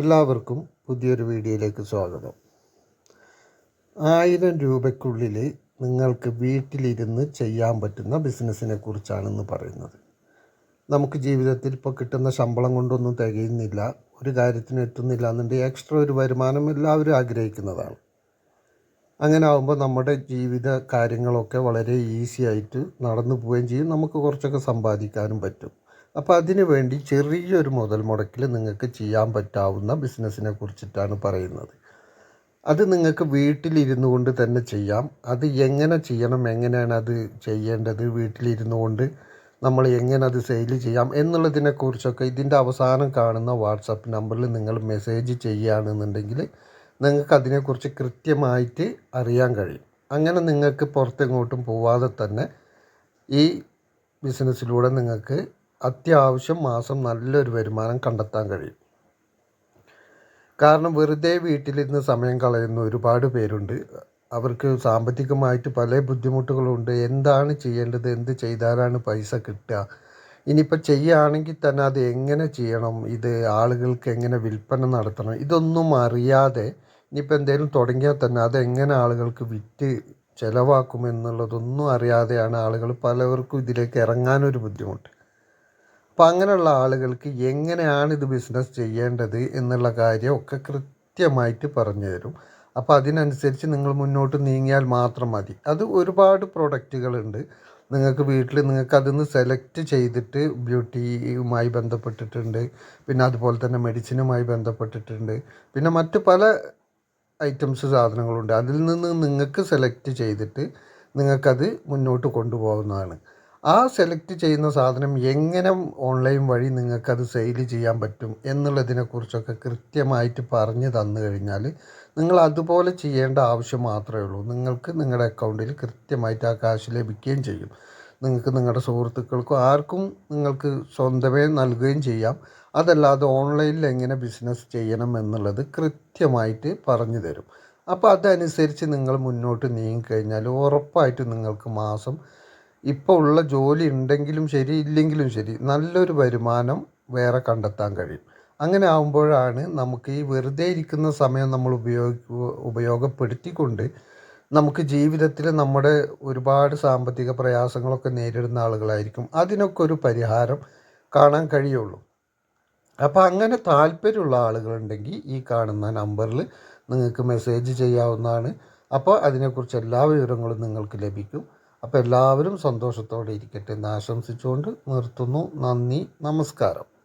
എല്ലാവർക്കും പുതിയൊരു വീഡിയോയിലേക്ക് സ്വാഗതം. ആയിരം രൂപയ്ക്കുള്ളിൽ നിങ്ങൾക്ക് വീട്ടിലിരുന്ന് ചെയ്യാൻ പറ്റുന്ന ബിസിനസ്സിനെ കുറിച്ചാണെന്ന് പറയുന്നത്. നമുക്ക് ജീവിതത്തിൽ ഇപ്പോൾ കിട്ടുന്ന ശമ്പളം കൊണ്ടൊന്നും തികയുന്നില്ല ഒരു കാര്യത്തിന് എത്തുന്നില്ല എന്നുണ്ടെങ്കിൽ എക്സ്ട്രാ ഒരു വരുമാനം എല്ലാവരും ആഗ്രഹിക്കുന്നതാണ്. അങ്ങനെ ആകുമ്പോൾ നമ്മുടെ ജീവിത കാര്യങ്ങളൊക്കെ വളരെ ഈസി ആയിട്ട് നടന്നു പോവുകയും ചെയ്യും നമുക്ക് കുറച്ചൊക്കെ സമ്പാദിക്കാനും പറ്റും. അപ്പോൾ അതിനു വേണ്ടി ചെറിയൊരു മുതൽ മുടക്കിൽ നിങ്ങൾക്ക് ചെയ്യാൻ പറ്റാവുന്ന ബിസിനസ്സിനെ കുറിച്ചിട്ടാണ് പറയുന്നത്. അത് നിങ്ങൾക്ക് വീട്ടിലിരുന്നു കൊണ്ട് തന്നെ ചെയ്യാം. അത് എങ്ങനെ ചെയ്യണം എങ്ങനെയാണ് അത് ചെയ്യേണ്ടത് വീട്ടിലിരുന്നു കൊണ്ട് നമ്മൾ എങ്ങനെ അത് സെയിൽ ചെയ്യാം എന്നുള്ളതിനെക്കുറിച്ചൊക്കെ ഇതിന്റെ അവസാനം കാണുന്ന വാട്സപ്പ് നമ്പറിൽ നിങ്ങൾ മെസ്സേജ് ചെയ്യുകയാണെന്നുണ്ടെങ്കിൽ നിങ്ങൾക്ക് അതിനെക്കുറിച്ച് കൃത്യമായിട്ട് അറിയാൻ കഴിയും. അങ്ങനെ നിങ്ങൾക്ക് പുറത്തെങ്ങോട്ടും പോവാതെ തന്നെ ഈ ബിസിനസ്സിലൂടെ നിങ്ങൾക്ക് അത്യാവശ്യം മാസം നല്ലൊരു വരുമാനം കണ്ടെത്താൻ കഴിയും. കാരണം വെറുതെ വീട്ടിലിരുന്ന് സമയം കളയുന്ന ഒരുപാട് പേരുണ്ട്. അവർക്ക് സാമ്പത്തികമായിട്ട് പല ബുദ്ധിമുട്ടുകളുണ്ട്. എന്താണ് ചെയ്യേണ്ടത്? എന്ത് ചെയ്താലാണ് പൈസ കിട്ടുക? ഇനിയിപ്പോൾ ചെയ്യുകയാണെങ്കിൽ തന്നെ അത് എങ്ങനെ ചെയ്യണം? ഇത് ആളുകൾക്ക് എങ്ങനെ വിൽപ്പന നടത്തണം? ഇതൊന്നും അറിയാതെ ഇനിയിപ്പോൾ എന്തെങ്കിലും തുടങ്ങിയാൽ തന്നെ അതെങ്ങനെ ആളുകൾക്ക് വിറ്റ് ചിലവാക്കുമെന്നുള്ളതൊന്നും അറിയാതെയാണ് ആളുകൾ പലവർക്കും ഇതിലേക്ക് ഇറങ്ങാനൊരു ബുദ്ധിമുട്ട്. അപ്പം അങ്ങനെയുള്ള ആളുകൾക്ക് എങ്ങനെയാണ് ഇത് ബിസിനസ് ചെയ്യേണ്ടത് എന്നുള്ള കാര്യമൊക്കെ കൃത്യമായിട്ട് പറഞ്ഞു തരും. അപ്പോൾ അതിനനുസരിച്ച് നിങ്ങൾ മുന്നോട്ട് നീങ്ങിയാൽ മാത്രം മതി. അത് ഒരുപാട് പ്രൊഡക്റ്റുകളുണ്ട് നിങ്ങൾക്ക് വീട്ടിൽ നിങ്ങൾക്ക് അതിൽ സെലക്ട് ചെയ്തിട്ട് ബ്യൂട്ടിയുമായി ബന്ധപ്പെട്ടിട്ടുണ്ട്. പിന്നെ അതുപോലെ തന്നെ മെഡിസിനുമായി ബന്ധപ്പെട്ടിട്ടുണ്ട്. പിന്നെ മറ്റ് പല ഐറ്റംസ് സാധനങ്ങളുണ്ട്. അതിൽ നിന്ന് നിങ്ങൾക്ക് സെലക്ട് ചെയ്തിട്ട് നിങ്ങൾക്കത് മുന്നോട്ട് കൊണ്ടുപോകുന്നതാണ്. ആ സെലക്ട് ചെയ്യുന്ന സാധനം എങ്ങനെ ഓൺലൈൻ വഴി നിങ്ങൾക്കത് സെയിൽ ചെയ്യാൻ പറ്റും എന്നുള്ളതിനെക്കുറിച്ചൊക്കെ കൃത്യമായിട്ട് പറഞ്ഞു തന്നു കഴിഞ്ഞാൽ നിങ്ങൾ അതുപോലെ ചെയ്യേണ്ട ആവശ്യം മാത്രമേ ഉള്ളൂ. നിങ്ങൾക്ക് നിങ്ങളുടെ അക്കൗണ്ടിൽ കൃത്യമായിട്ട് ആ കാശ് ലഭിക്കുകയും ചെയ്യും. നിങ്ങൾക്ക് നിങ്ങളുടെ സുഹൃത്തുക്കൾക്കും ആർക്കും നിങ്ങൾക്ക് സ്വന്തമേ നൽകുകയും ചെയ്യാം. അതല്ലാതെ ഓൺലൈനിൽ എങ്ങനെ ബിസിനസ് ചെയ്യണം എന്നുള്ളത് കൃത്യമായിട്ട് പറഞ്ഞു തരും. അപ്പോൾ അതനുസരിച്ച് നിങ്ങൾ മുന്നോട്ട് നീങ്ങിക്കഴിഞ്ഞാൽ ഉറപ്പായിട്ട് നിങ്ങൾക്ക് മാസം ഇപ്പോൾ ഉള്ള ജോലി ഉണ്ടെങ്കിലും ശരി ഇല്ലെങ്കിലും ശരി നല്ലൊരു വരുമാനം വേറെ കണ്ടെത്താൻ കഴിയും. അങ്ങനെ ആകുമ്പോഴാണ് നമുക്ക് ഈ വെറുതെ ഇരിക്കുന്ന സമയം നമ്മൾ ഉപയോഗ ഉപയോഗപ്പെടുത്തിക്കൊണ്ട് നമുക്ക് ജീവിതത്തിൽ നമ്മുടെ ഒരുപാട് സാമ്പത്തിക പ്രയാസങ്ങളൊക്കെ നേരിടുന്ന ആളുകളായിരിക്കും. അതിനൊക്കെ ഒരു പരിഹാരം കാണാൻ കഴിയുള്ളൂ. അപ്പോൾ അങ്ങനെ താല്പര്യമുള്ള ആളുകളുണ്ടെങ്കിൽ ഈ കാണുന്ന നമ്പറിൽ നിങ്ങൾക്ക് മെസ്സേജ് ചെയ്യാവുന്നതാണ്. അപ്പോൾ അതിനെക്കുറിച്ച് എല്ലാ വിവരങ്ങളും നിങ്ങൾക്ക് ലഭിക്കും. അപ്പോൾ എല്ലാവരും സന്തോഷത്തോടെ ഇരിക്കട്ടെ എന്ന് ആശംസിച്ചുകൊണ്ട് നിർത്തുന്നു. നന്ദി നമസ്കാരം.